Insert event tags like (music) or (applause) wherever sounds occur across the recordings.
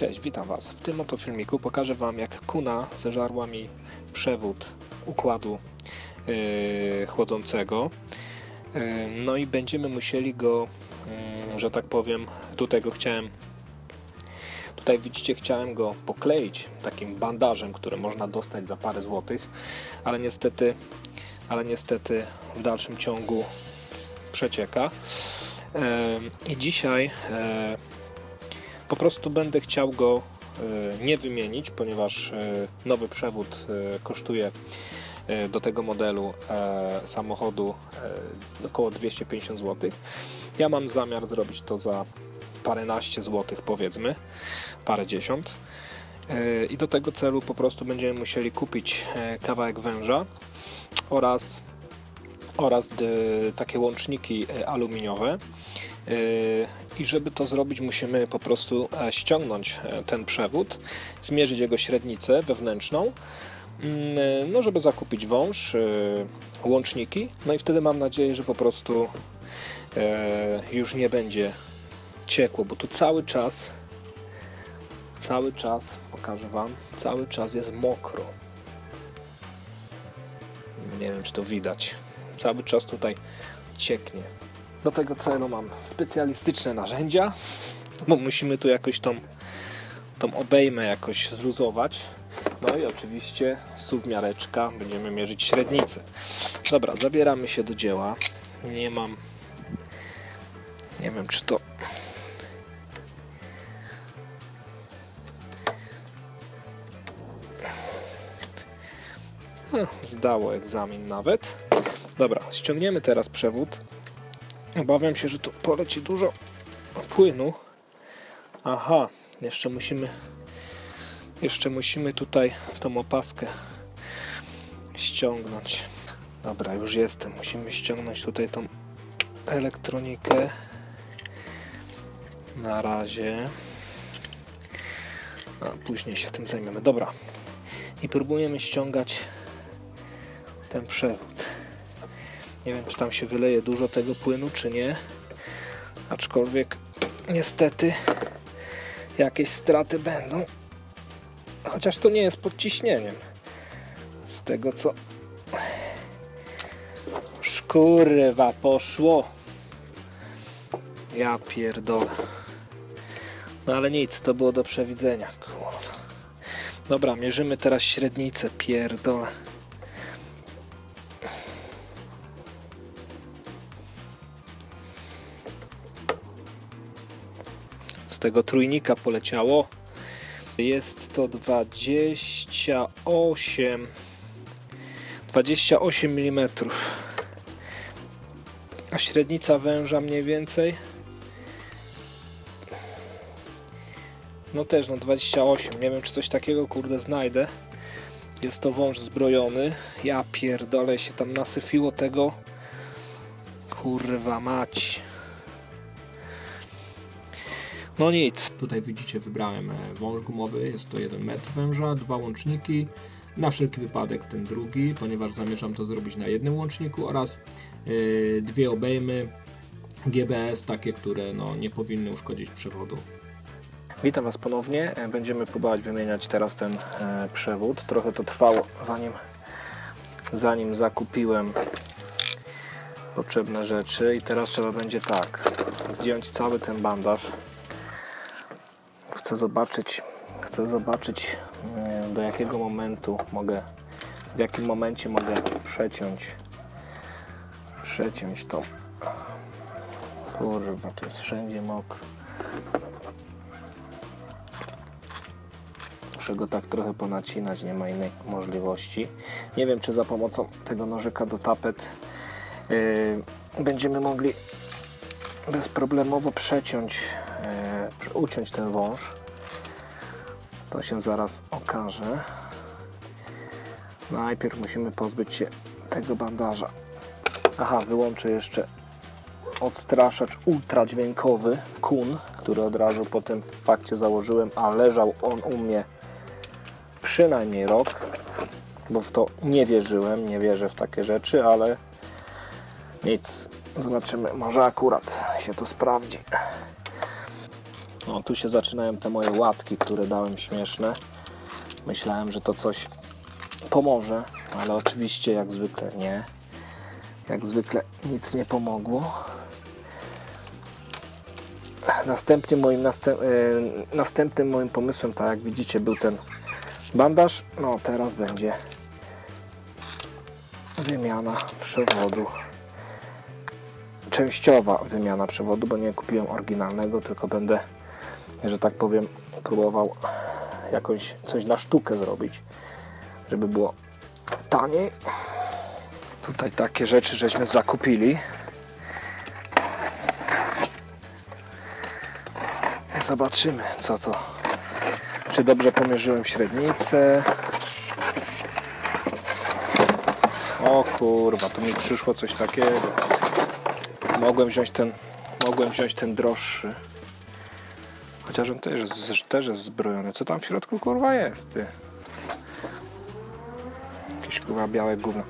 Cześć, witam Was. W tym oto filmiku pokażę Wam jak kuna zeżarła mi przewód układu yy, chłodzącego. Yy, no i będziemy musieli go, yy, że tak powiem, tutaj go chciałem Tutaj widzicie, chciałem go pokleić takim bandażem, który można dostać za parę złotych, ale niestety, ale niestety w dalszym ciągu przecieka. Em, I dzisiaj e, po prostu będę chciał go e, nie wymienić, ponieważ e, nowy przewód e, kosztuje do tego modelu samochodu około 250 zł. Ja mam zamiar zrobić to za paręnaście złotych powiedzmy, parę dziesiąt. I do tego celu po prostu będziemy musieli kupić kawałek węża oraz, oraz takie łączniki aluminiowe. E, I żeby to zrobić, musimy po prostu e, ściągnąć e, ten przewód, zmierzyć jego średnicę wewnętrzną, mm, e, no żeby zakupić wąż, łączniki, no i wtedy mam nadzieję, że po prostu już nie będzie ciekło, bo tu cały czas cały czas, pokażę Wam, cały czas jest mokro. Nie wiem, czy to widać. Cały czas tutaj cieknie. Do tego celu mam specjalistyczne narzędzia, bo musimy tu jakoś tą, tą obejmę jakoś zluzować. No i oczywiście suwmiareczka, będziemy mierzyć średnicę. Dobra, zabieramy się do dzieła. Nie mam, nie wiem czy to No, zdało egzamin nawet. Dobra, ściągniemy teraz przewód. Obawiam się, że tu poleci dużo płynu. Aha, jeszcze musimy jeszcze musimy tutaj tą opaskę ściągnąć. Dobra, już jestem. Musimy ściągnąć tutaj tą elektronikę. Na razie. A później się tym zajmiemy. Dobra. I próbujemy ściągać ten przewód. Nie wiem, czy tam się wyleje dużo tego płynu, czy nie. Aczkolwiek niestety jakieś straty będą. Chociaż to nie jest pod ciśnieniem. Z tego co. Szkurwa, poszło. Ja pierdolę. No ale nic, to było do przewidzenia. Kurwa. Dobra, mierzymy teraz średnicę. Pierdolę. Tego trójnika poleciało. Jest to 28 28 mm. A średnica węża mniej więcej no też no 28. Nie wiem czy coś takiego kurde znajdę. Jest to wąż zbrojony. Ja pierdolę się tam nasyfiło tego. Kurwa mać. No nic. Tutaj widzicie, wybrałem e, wąż gumowy, jest to 1 metr węża, dwa łączniki, na wszelki wypadek ten drugi, ponieważ zamierzam to zrobić na jednym łączniku oraz e, dwie obejmy GBS, takie, które no, nie powinny uszkodzić przewodu. Witam Was ponownie. E, Będziemy próbować wymieniać teraz ten e, przewód. Trochę to trwało, zanim, zanim zakupiłem potrzebne rzeczy i teraz trzeba będzie tak, zdjąć cały ten bandaż chcę zobaczyć, chcę zobaczyć e, do jakiego momentu mogę, w jakim momencie mogę przeciąć, przeciąć to. Kurwa, to jest wszędzie mokro. Muszę go tak trochę ponacinać, nie ma innej możliwości. Nie wiem, czy za pomocą tego nożyka do tapet yy, będziemy mogli bezproblemowo przeciąć, e, uciąć ten wąż. To się zaraz okaże. Najpierw musimy pozbyć się tego bandaża. Aha, wyłączę jeszcze odstraszacz ultradźwiękowy Kun, który od razu po tym fakcie założyłem, a leżał on u mnie przynajmniej rok, bo w to nie wierzyłem, nie wierzę w takie rzeczy, ale nic, zobaczymy, może akurat się to sprawdzi. No tu się zaczynają te moje łatki, które dałem śmieszne. Myślałem, że to coś pomoże, ale oczywiście jak zwykle nie. Jak zwykle nic nie pomogło. Następnie moim następ, e, następnym moim pomysłem, tak jak widzicie, był ten bandaż. No teraz będzie wymiana przewodu. Częściowa wymiana przewodu, bo nie kupiłem oryginalnego, tylko będę, że tak powiem, próbował jakąś coś na sztukę zrobić, żeby było taniej. Tutaj takie rzeczy żeśmy zakupili. Zobaczymy co to. Czy dobrze pomierzyłem średnicę. O kurwa, tu mi przyszło coś takiego. Mogłem wziąć ten, mogłem wziąć ten droższy. Chociaż on też, jest- też jest zbrojony. Co tam w środku kurwa jest? Ty? Jakieś kurwa białe gówno.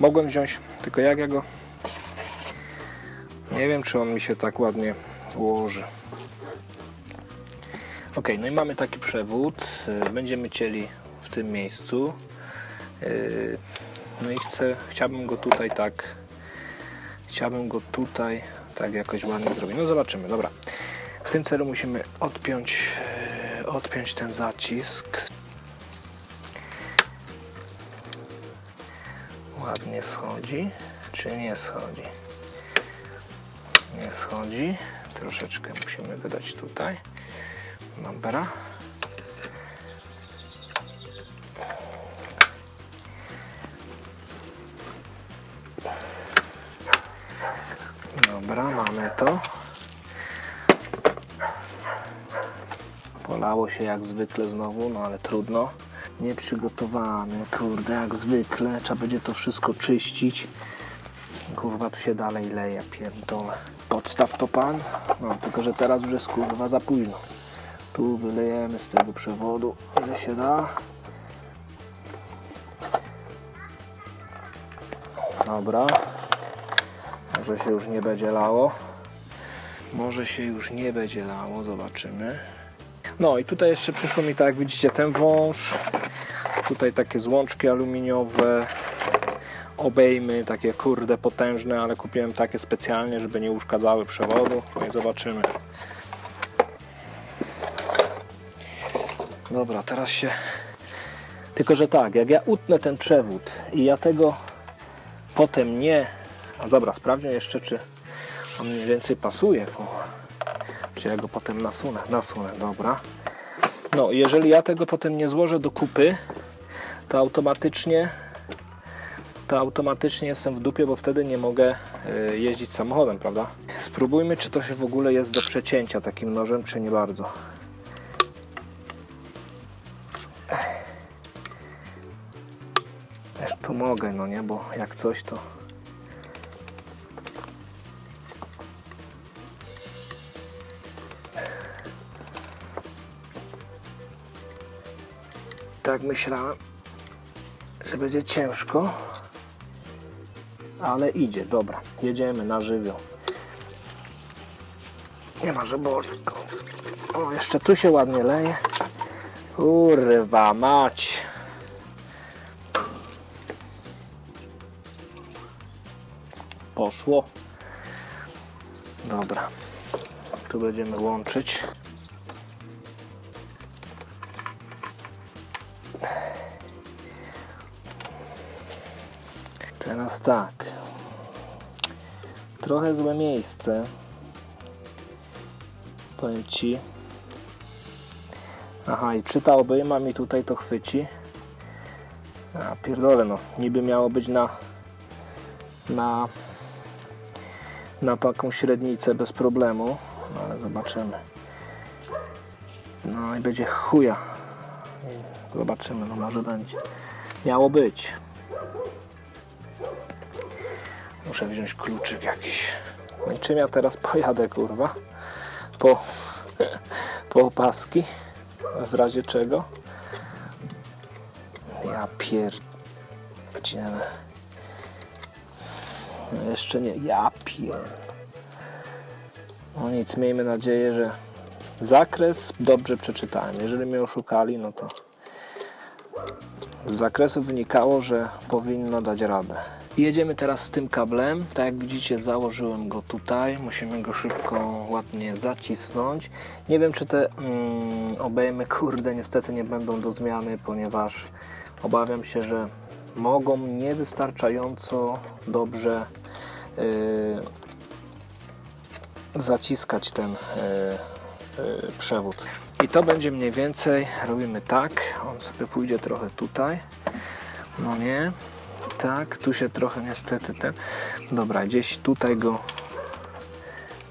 Mogłem wziąć, tylko jak ja go... Nie wiem, czy on mi się tak ładnie ułoży. Ok, no i mamy taki przewód. Y, Będziemy cieli w tym miejscu. Y, No i chcę, chciałbym go tutaj tak, chciałbym go tutaj tak jakoś ładnie zrobić. No zobaczymy, dobra. W tym celu musimy odpiąć, y, odpiąć ten zacisk. Ładnie schodzi, czy nie schodzi? Nie schodzi. Troszeczkę musimy wydać tutaj. Dobra. Dobra, mamy to. Polało się jak zwykle znowu, no ale trudno. Nieprzygotowany, kurde, jak zwykle. Trzeba będzie to wszystko czyścić. Kurwa, tu się dalej leje, pierdolę. Podstaw to pan? No, tylko że teraz już jest kurwa za późno. Tu wylejemy z tego przewodu, ile się da. Dobra. Może się już nie będzie lało. Może się już nie będzie lało, zobaczymy. No i tutaj jeszcze przyszło mi tak jak widzicie ten wąż. Tutaj takie złączki aluminiowe. Obejmy takie kurde potężne, ale kupiłem takie specjalnie, żeby nie uszkadzały przewodu. No i zobaczymy. Dobra, teraz się. Tylko, że tak, jak ja utnę ten przewód i ja tego potem nie. A dobra, sprawdzę jeszcze, czy on mniej więcej pasuje. Ja go potem nasunę. Nasunę, dobra. No, jeżeli ja tego potem nie złożę do kupy, to automatycznie to automatycznie jestem w dupie, bo wtedy nie mogę y, jeździć samochodem, prawda? Spróbujmy, czy to się w ogóle jest do przecięcia takim nożem, czy nie bardzo. Też tu mogę, no nie, bo jak coś to... Tak myślałem, że będzie ciężko, ale idzie, dobra, jedziemy na żywioł. Nie ma, że boli. O, jeszcze tu się ładnie leje. Kurwa mać. Poszło. Dobra. Tu będziemy łączyć. Teraz tak. Trochę złe miejsce. Powiem ci. Aha, i czy ta obejma mi tutaj to chwyci? A pierdolę no. Niby miało być na na na taką średnicę bez problemu. No ale zobaczymy. No i będzie chuja. Zobaczymy, no może będzie. Miało być. Muszę wziąć kluczyk jakiś. No i czym ja teraz pojadę, kurwa? Po, (laughs) po opaski? W razie czego? Ja pierdzielę. No jeszcze nie. Ja pier... No nic, miejmy nadzieję, że, Zakres dobrze przeczytałem. Jeżeli mnie oszukali, no to z zakresu wynikało, że powinno dać radę. Jedziemy teraz z tym kablem. Tak jak widzicie, założyłem go tutaj. Musimy go szybko, ładnie zacisnąć. Nie wiem, czy te mm, obejmy, kurde, niestety nie będą do zmiany, ponieważ obawiam się, że mogą niewystarczająco dobrze yy, zaciskać ten yy, yy, przewód. I to będzie mniej więcej, robimy tak, on sobie pójdzie trochę tutaj, no nie, tak, tu się trochę niestety ten, dobra, gdzieś tutaj go,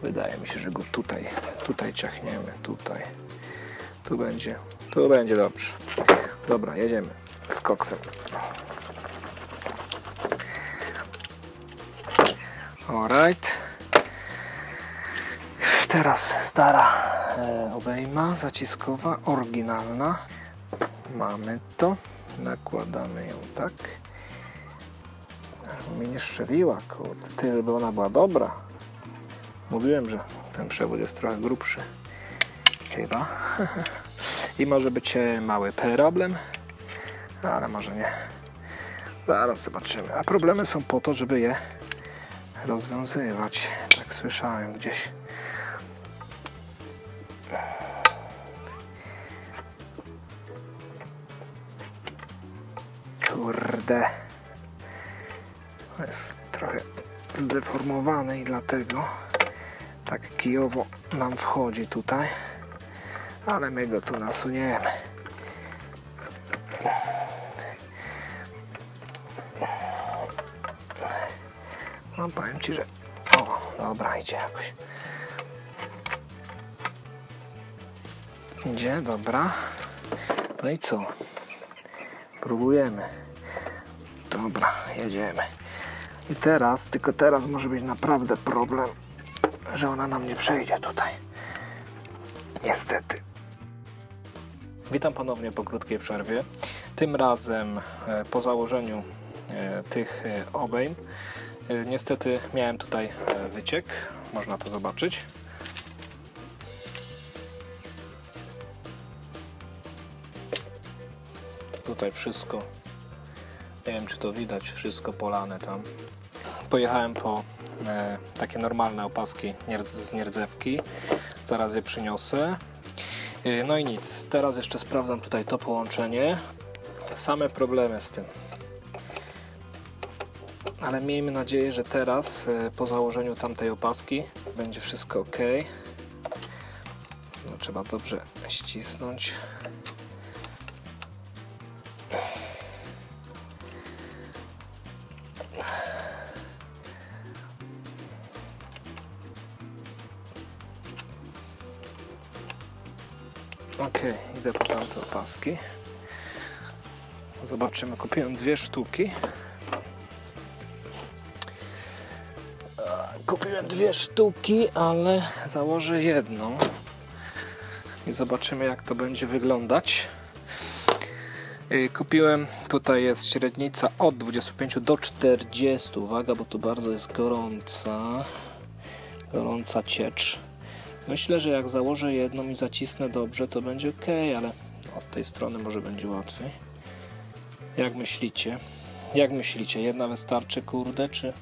wydaje mi się, że go tutaj, tutaj ciachniemy, tutaj, tu będzie, tu będzie dobrze, dobra, jedziemy z koksem. Alright. Teraz stara e, obejma zaciskowa, oryginalna. Mamy to. Nakładamy ją tak. Mnie nie szczeliła, kurde. Ty, żeby ona była dobra. Mówiłem, że ten przewód jest trochę grubszy. Chyba. (laughs) I może być e, mały problem. Ale może nie. Zaraz zobaczymy. A problemy są po to, żeby je rozwiązywać. Tak słyszałem gdzieś. Kurde. Jest trochę zdeformowany i dlatego tak kijowo nam wchodzi tutaj. Ale my go tu nasuniemy. No powiem Ci, że... O, dobra, idzie jakoś. Idzie, dobra. No i co? Próbujemy. Dobra, jedziemy. I teraz, tylko teraz może być naprawdę problem, że ona nam nie przejdzie tutaj. Niestety. Witam ponownie po krótkiej przerwie. Tym razem e, po założeniu e, tych e, obejm niestety miałem tutaj wyciek. Można to zobaczyć. Tutaj wszystko, nie wiem czy to widać, wszystko polane tam. Pojechałem po e, takie normalne opaski z nierdzewki. Zaraz je przyniosę. E, No i nic, teraz jeszcze sprawdzam tutaj to połączenie. Same problemy z tym. Ale miejmy nadzieję, że teraz e, po założeniu tamtej opaski będzie wszystko ok. No, trzeba dobrze ścisnąć. Ok, idę po tamte opaski. Zobaczymy, kupiłem dwie sztuki. E, Kupiłem dwie sztuki, ale założę jedną. I zobaczymy, jak to będzie wyglądać. Y, Kupiłem, tutaj jest średnica od 25 do 40. Uwaga, bo tu bardzo jest gorąca. Gorąca ciecz. Myślę, że jak założę jedną i zacisnę dobrze, to będzie ok, ale od tej strony może będzie łatwiej. Jak myślicie? Jak myślicie? Jedna wystarczy, kurde, czy...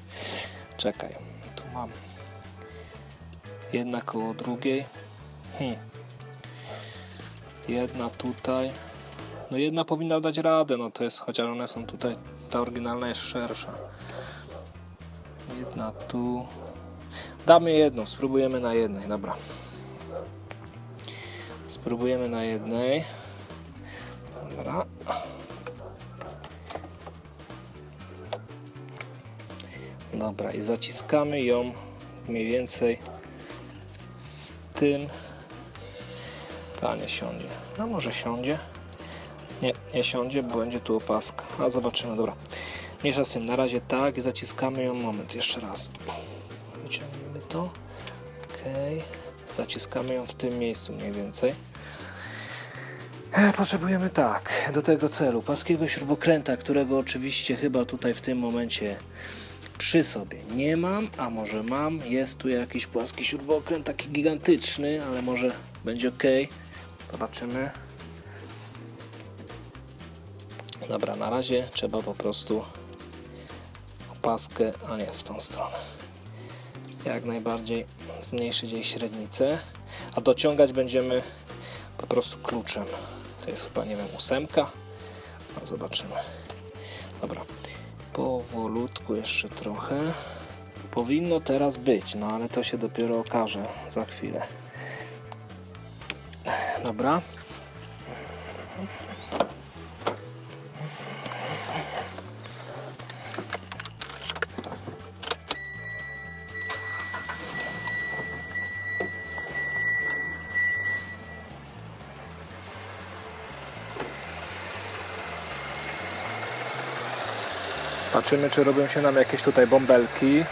Czekaj, tu mam. Jedna koło drugiej. Hmm. Jedna tutaj. No jedna powinna dać radę, no to jest, chociaż one są tutaj, ta oryginalna jest szersza. Jedna tu. Damy jedną, spróbujemy na jednej, dobra. Spróbujemy na jednej. Dobra. Dobra, i zaciskamy ją mniej więcej w tym. Ta nie siądzie. No może siądzie. Nie, nie siądzie, bo będzie tu opaska. A zobaczymy, dobra. Mniejsza z tym, na razie tak i zaciskamy ją. Moment, jeszcze raz. Wyciągnijmy to. Ok. Zaciskamy ją w tym miejscu mniej więcej. E, Potrzebujemy tak, do tego celu, paskiego śrubokręta, którego oczywiście chyba tutaj w tym momencie przy sobie nie mam, a może mam. Jest tu jakiś płaski śrubokręt, taki gigantyczny, ale może będzie ok. Zobaczymy. Dobra, na razie trzeba po prostu opaskę, a nie w tą stronę. Jak najbardziej zmniejszyć jej średnicę, a dociągać będziemy po prostu kluczem. To jest chyba, nie wiem, ósemka. No, zobaczymy. Dobra, powolutku jeszcze trochę. Powinno teraz być, no ale to się dopiero okaże za chwilę. Dobra. Patrzymy, czy robią się nam jakieś tutaj bąbelki,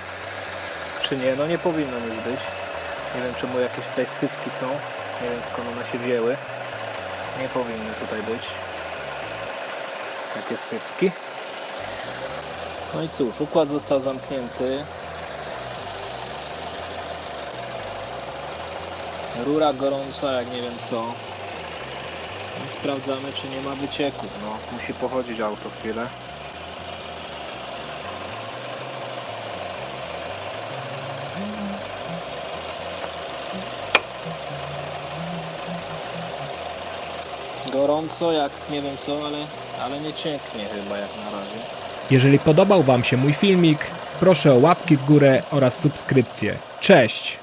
czy nie. No nie powinno nic być. Nie wiem, czemu jakieś tutaj sywki są. Nie wiem, skąd one się wzięły. Nie powinny tutaj być. Takie sywki. No i cóż, układ został zamknięty. Rura gorąca, jak nie wiem co. I sprawdzamy, czy nie ma wycieków. No, musi pochodzić auto chwilę. Gorąco, jak nie wiem co, ale, ale nie cieknie chyba jak na razie. Jeżeli podobał Wam się mój filmik, proszę o łapki w górę oraz subskrypcję. Cześć!